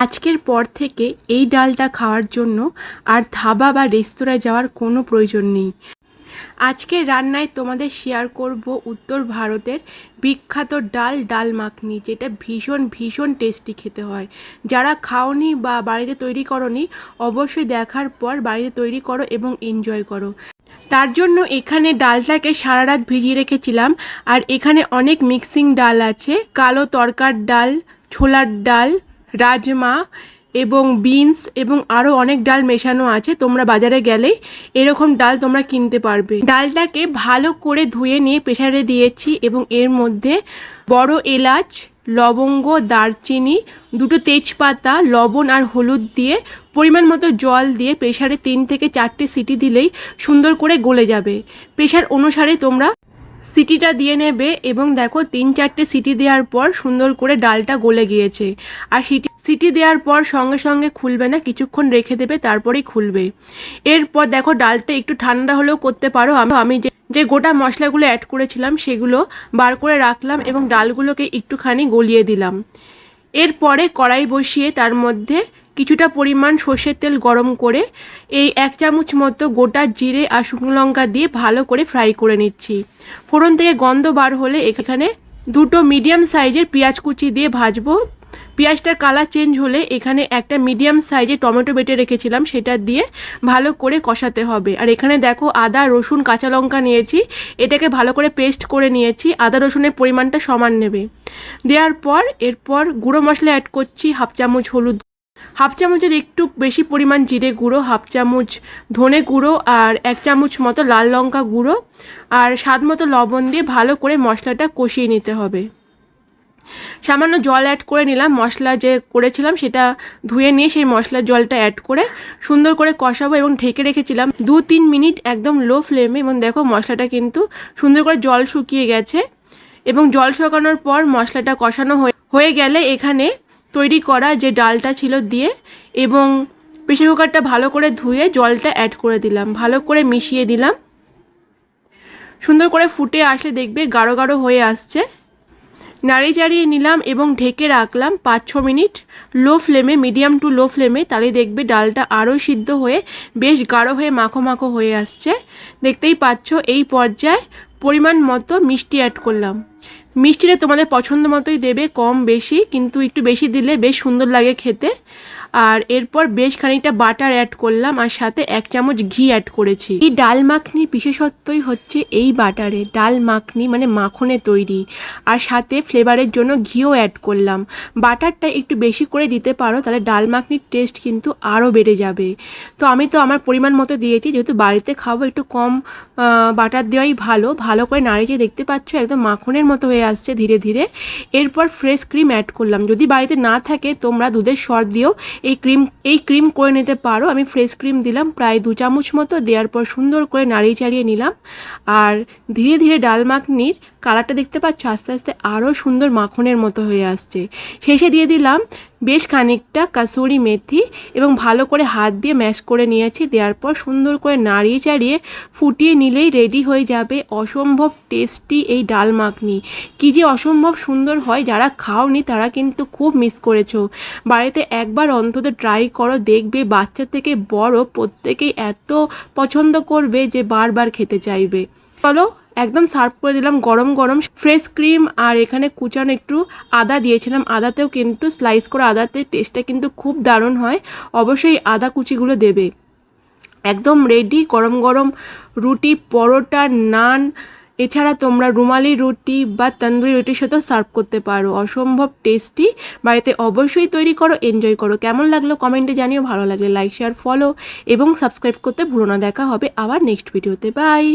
আজকের পর থেকে এই ডালটা খাওয়ার জন্য আর ধাবা বা রেস্তোরাঁয় যাওয়ার কোনো প্রয়োজন নেই। আজকের রান্নায় তোমাদের শেয়ার করব উত্তর ভারতের বিখ্যাত ডাল ডাল মাখনি, যেটা ভীষণ ভীষণ টেস্টি খেতে হয়। যারা খাওনি বা বাড়িতে তৈরি করনি, অবশ্যই দেখার পর বাড়িতে তৈরি করো এবং এনজয় করো। তার জন্য এখানে ডালটাকে সারা রাত ভিজিয়ে রেখেছিলাম আর এখানে অনেক মিক্সিং ডাল আছে। কালো তরকার ডাল, ছোলার ডাল রাজমা এবং বিনস এবং আরও অনেক ডাল মেশানো আছে, তোমরা বাজারে গেলেই এরকম ডাল তোমরা কিনতে পারবে। ডালটাকে ভালো করে ধুয়ে নিয়ে প্রেশারে দিয়েছি এবং এর মধ্যে বড় এলাচ, লবঙ্গ, দারচিনি, দুটো তেজপাতা, লবণ আর হলুদ দিয়ে পরিমাণ মতো জল দিয়ে প্রেশারে তিন থেকে চারটে সিটি দিলেই সুন্দর করে গলে যাবে। প্রেশার অনুসারে তোমরা সিটিটা দিয়ে নেবে এবং দেখো তিন চারটে সিটি দেওয়ার পর সুন্দর করে ডালটা গলে গিয়েছে। আর সিটি সিটি দেওয়ার পর সঙ্গে সঙ্গে খুলবে না, কিছুক্ষণ রেখে দেবে, তারপরেই খুলবে। এরপর দেখো ডালটা একটু ঠান্ডা হলেও করতে পারো। আমি যে যে গোটা মশলাগুলো অ্যাড করেছিলাম সেগুলো বার করে রাখলাম এবং ডালগুলোকে একটুখানি গলিয়ে দিলাম। এরপরে কড়াই বসিয়ে তার মধ্যে কিছুটা পরিমাণ সর্ষের তেল গরম করে এই এক চামচ মতো গোটা জিরে আর শুকনো লঙ্কা দিয়ে ভালো করে ফ্রাই করে নিচ্ছি। ফোড়ন থেকে গন্ধ বার হলে এখানে দুটো মিডিয়াম সাইজের পেঁয়াজ কুচি দিয়ে ভাজবো। পেঁয়াজটার কালার চেঞ্জ হলে এখানে একটা মিডিয়াম সাইজে টমেটো বেটে রেখেছিলাম, সেটা দিয়ে ভালো করে কষাতে হবে। আর এখানে দেখো আদা, রসুন, কাঁচা লঙ্কা নিয়েছি। এটাকে ভালো করে পেস্ট করে নিয়েছি। আদা, রসুনের পরিমাণটা সমান নেবে। দেওয়ার পর এরপর গুঁড়ো মশলা অ্যাড করছি হাফ চামচ হলুদ হাফ চামচের একটু বেশি পরিমাণ জিরে গুঁড়ো, হাফ চামচ ধনে গুঁড়ো আর এক চামচ মতো লাল লঙ্কা গুঁড়ো আর স্বাদ মতো লবণ দিয়ে ভালো করে মশলাটা কষিয়ে নিতে হবে। সামান্য জল অ্যাড করে নিলাম, মশলা যে করেছিলাম সেটা ধুয়ে নিয়ে সেই মশলার জলটা অ্যাড করে সুন্দর করে কষাবো এবং ঢেকে রেখেছিলাম দু তিন মিনিট একদম লো ফ্লেমে এবং দেখো মশলাটা কিন্তু সুন্দর করে জল শুকিয়ে গেছে এবং জল শুকানোর পর মশলাটা কষানো হয়ে গেলে এখানে তৈরি করা যে ডালটা ছিল দিয়ে এবং প্রেশার কুকারটা ভালো করে ধুয়ে জলটা অ্যাড করে দিলাম, ভালো করে মিশিয়ে দিলাম। সুন্দর করে ফুটে আসলে দেখবে গাঢ় গাঢ় হয়ে আসছে। নাড়ি চাড়িয়ে নিলাম এবং ঢেকে রাখলাম পাঁচ ছ মিনিট। লো ফ্লেমে, মিডিয়াম টু লো ফ্লেমে তাহলে দেখবে ডালটা আরও সিদ্ধ হয়ে বেশ গাঢ় হয়ে মাখো মাখো হয়ে আসছে। দেখতেই পাচ্ছ এই পর্যায়ে পরিমাণ মতো মিষ্টি অ্যাড করলাম। মিষ্টিটা তোমাদের পছন্দ মতোই দেবে, কম বেশি, কিন্তু একটু বেশি দিলে বেশ সুন্দর লাগে খেতে। আর এরপর বেশ খানিকটা বাটার অ্যাড করলাম আর সাথে এক চামচ ঘি অ্যাড করেছি। এই ডাল মাখনির বিশেষত্বই হচ্ছে এই বাটারে, ডাল মাখনি মানে মাখনে তৈরি। আর সাথে ফ্লেভারের জন্য ঘিও অ্যাড করলাম। বাটারটা একটু বেশি করে দিতে পারো, তাহলে ডাল মাখনির টেস্ট কিন্তু আরও বেড়ে যাবে। তো আমি তো আমার পরিমাণ মতো দিয়েছি, যেহেতু বাড়িতে খাব, একটু কম বাটার দেওয়াই ভালো। ভালো করে নাড়িয়ে দেখতে পাচ্ছ, একদম মাখনের মতো হয়ে আসছে ধীরে ধীরে। এরপর ফ্রেশ ক্রিম অ্যাড করলাম। যদি বাড়িতে না থাকে, তোমরা দুধের সর দিয়েও এই ক্রিম এই ক্রিম করে নিতে পারো। আমি ফ্রেশ ক্রিম দিলাম, প্রায় দু চামচ মতো। দেওয়ার পর সুন্দর করে নাড়িয়ে চাড়িয়ে নিলাম। আর ধীরে ধীরে ডাল মাখনির কালারটা দেখতে পাচ্ছ? আস্তে আস্তে আরও সুন্দর মাখনের মতো হয়ে আসছে। শেষে দিয়ে দিলাম বেশ খানিকটা কাসুরি মেথি এবং ভালো করে হাত দিয়ে ম্যাশ করে নিয়েছি। দেওয়ার পর সুন্দর করে নাড়িয়ে চাড়িয়ে ফুটিয়ে নিলেই রেডি হয়ে যাবে অসম্ভব টেস্টি এই ডাল মাখনি। কী যে অসম্ভব সুন্দর হয়, যারা খাওনি তারা কিন্তু খুব মিস করেছ। বাড়িতে একবার অন্তত ট্রাই করো, দেখবে বাচ্চা থেকে বড় প্রত্যেকেই এত পছন্দ করবে যে বারবার খেতে চাইবে। চলো একদম সার্ভ করে দিলাম, গরম গরম ফ্রেশ ক্রিম আর এখানে কুচানো একটু আদা দিয়েছিলাম। আদাতেও কিন্তু স্লাইস করে আদাতে টেস্টটা কিন্তু খুব দারুণ হয়। অবশ্যই আদা কুচিগুলো দেবে। একদম রেডি গরম গরম রুটি, পরোটা, নান। এছাড়া তোমরা রুমালি রুটি বা তন্দুরি রুটির সাথেও সার্ভ করতে পারো। অসম্ভব টেস্টি বাড়িতে অবশ্যই তৈরি করো এনজয় করো। কেমন লাগল কমেন্টে জানিও। ভালো লাগলে লাইক শেয়ার ফলো এবং সাবস্ক্রাইব করতে ভুলো না। দেখা হবে আবার নেক্সট ভিডিওতে বাই